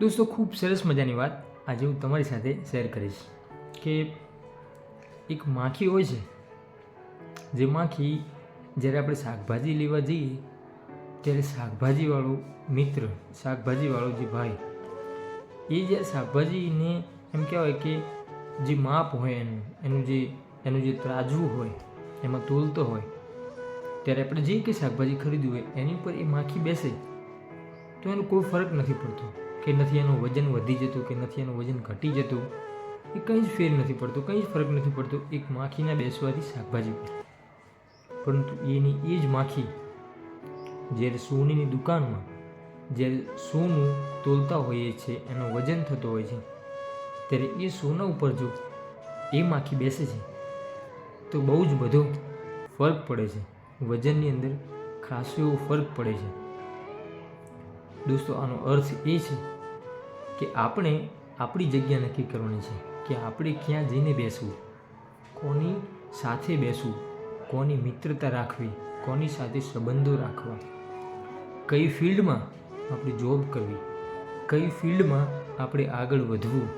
દોસ્તો, ખૂબ સરસ મજાની વાત આજે હું તમારી સાથે શેર કરીશ કે એક માખી હોય છે. જે માખી જ્યારે આપણે શાકભાજી લેવા જઈએ, ત્યારે શાકભાજીવાળો મિત્ર, શાકભાજીવાળો જે ભાઈ, એ જ્યારે શાકભાજીને એમ કહેવાય કે જે માપ હોય એનું એનું જે એનું જે ત્રાજવું હોય, એમાં તોલતો હોય, ત્યારે આપણે જે કંઈ શાકભાજી ખરીદ્યું હોય, એની ઉપર એ માખી બેસે, તો એનો કોઈ ફરક નથી પડતો. કે નથી એનું વજન વધી જતું કે નથી એનું વજન ઘટી જતું, એ કંઈ જ ફેર નથી પડતો, કંઈ જ ફરક નથી પડતો, એક માખીના બેસવાથી શાકભાજી પરંતુ એની એ જ માખી જ્યારે સોનીની દુકાનમાં, જ્યારે સોનું તોલતા હોઈએ છે એનું વજન થતો હોય છે, ત્યારે એ સોના ઉપર જો એ માખી બેસે છે, તો બહુ જ બધો ફરક પડે છે. વજનની અંદર ખાસો એવો ફરક પડે છે. દોસ્તો, આનો અર્થ એ છે કે આપણે આપણી જગ્યા નક્કી કરવાની છે કે આપણે ક્યાં જઈને બેસવું? કોની સાથે બેસવું? કોની મિત્રતા રાખવી? કોની સાથે સંબંધો રાખવા? કઈ ફિલ્ડમાં આપણે જોબ કરવી? કઈ ફિલ્ડમાં આપણે આગળ વધવું?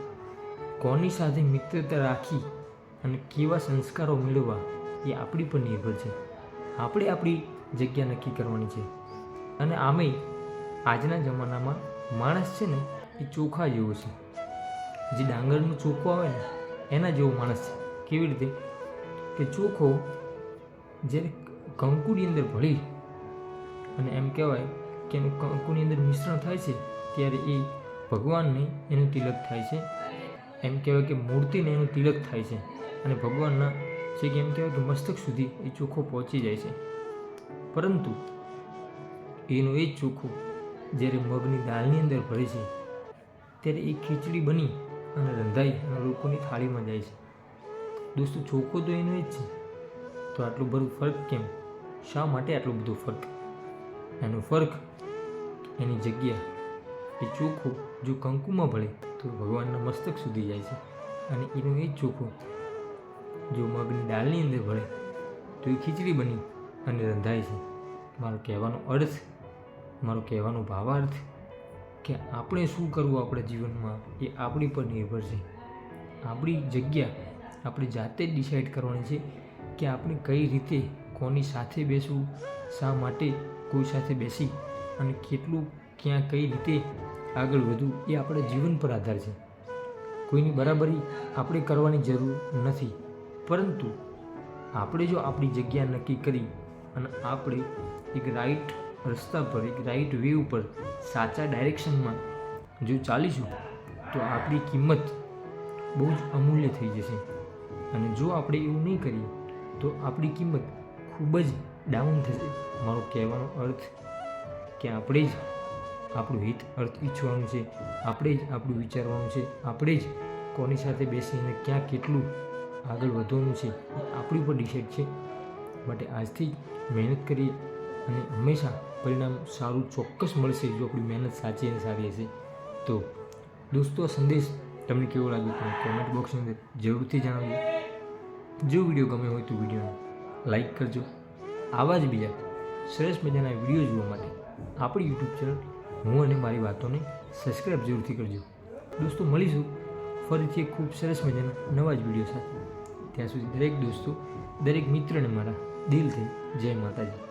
કોની સાથે મિત્રતા રાખી અને કેવા સંસ્કારો મેળવવા? એ આપણી પર નિર્ભર છે. આપણે આપણી જગ્યા નક્કી કરવાની છે. અને આમે આજના જમાનામાં માણસ છે ને એ ચોખા જેવો છે. જે ડાંગરનો ચોખ્ખો આવે ને, એના જેવો માણસ છે. કેવી રીતે? કે ચોખ્ખો જ્યારે કંકુની અંદર ભળી અને એમ કહેવાય કે એનું કંકુની અંદર મિશ્રણ થાય છે, ત્યારે એ ભગવાનને એનું તિલક થાય છે. એમ કહેવાય કે મૂર્તિને એનું તિલક થાય છે અને ભગવાનના કે એમ કહેવાય કે મસ્તક સુધી એ ચોખ્ખો પહોંચી જાય છે. પરંતુ એનું એ જ ચોખ્ખું જ્યારે મગની દાળની અંદર ભરે છે ત્યારે એ ખીચડી બની અને રંધાઈ અને લોકોની થાળીમાં જાય છે. દોસ્તો ચોખ્ખો તો એનો જ છે. તો આટલું બધું ફરક કેમ? શા માટે આટલું બધું ફરક? એનો ફરક એની જગ્યા. એ ચોખ્ખું જો કંકુમાં ભળે તો ભગવાનના મસ્તક સુધી જાય છે. અને એનું એ જ ચોખ્ખું જો મગની દાળની અંદર ભળે તો એ ખીચડી બની અને રંધાય છે. મારો કહેવાનો અર્થ, મારો કહેવાનો ભાવાર્થ કે આપણે શું કરવું આપણા જીવનમાં એ આપણી પર નિર્ભર છે. આપણી જગ્યા આપણે જાતે જ ડિસાઈડ કરવાની છે કે આપણે કઈ રીતે કોની સાથે બેસવું, શા માટે કોઈ સાથે બેસી અને કેટલું ક્યાં કઈ રીતે આગળ વધવું એ આપણા જીવન પર આધાર છે. કોઈની બરાબરી આપણે કરવાની જરૂર નથી. પરંતુ આપણે જો આપણી જગ્યા નક્કી કરી અને આપણે એક રાઈટ રસ્તા પર એક રાઈટ વે ઉપર સાચા ડાયરેક્શનમાં જો ચાલીશું, તો આપણી કિંમત બહુ જ અમૂલ્ય થઈ જશે. અને જો આપણે એવું નહીં કરીએ, તો આપણી કિંમત ખૂબ જ ડાઉન થશે. મારો કહેવાનો અર્થ કે આપણે જ આપણું હિત અર્થ ઈચ્છવાનું છે, આપણે જ આપણું વિચારવાનું છે, આપણે જ કોની સાથે બેસીને ક્યાં કેટલું આગળ વધવાનું છે એ આપણી ઉપર ડિસાઇડ છે. માટે આજથી મહેનત કરીએ અને હંમેશા પરિણામ સારું ચોક્કસ મળશે જો આપણી મહેનત સાચી અને સારી હશે. તો દોસ્તો, આ સંદેશ તમને કેવો લાગ્યો તમે કોમેન્ટ બોક્સની અંદર જરૂરથી જણાવજો. જો વીડિયો ગમ્યો હોય તો વિડીયોને લાઈક કરજો. આવા જ બીજા સરસ મજાના વીડિયો જોવા માટે આપણી યુટ્યુબ ચેનલ હું અને મારી વાતોને સબસ્ક્રાઈબ જરૂરથી કરજો. દોસ્તો, મળીશું ફરીથી એક ખૂબ સરસ મજાના નવા જ વીડિયો સાથે. ત્યાં સુધી દરેક દોસ્તો, દરેક મિત્રને મારા દિલથી જય માતાજી.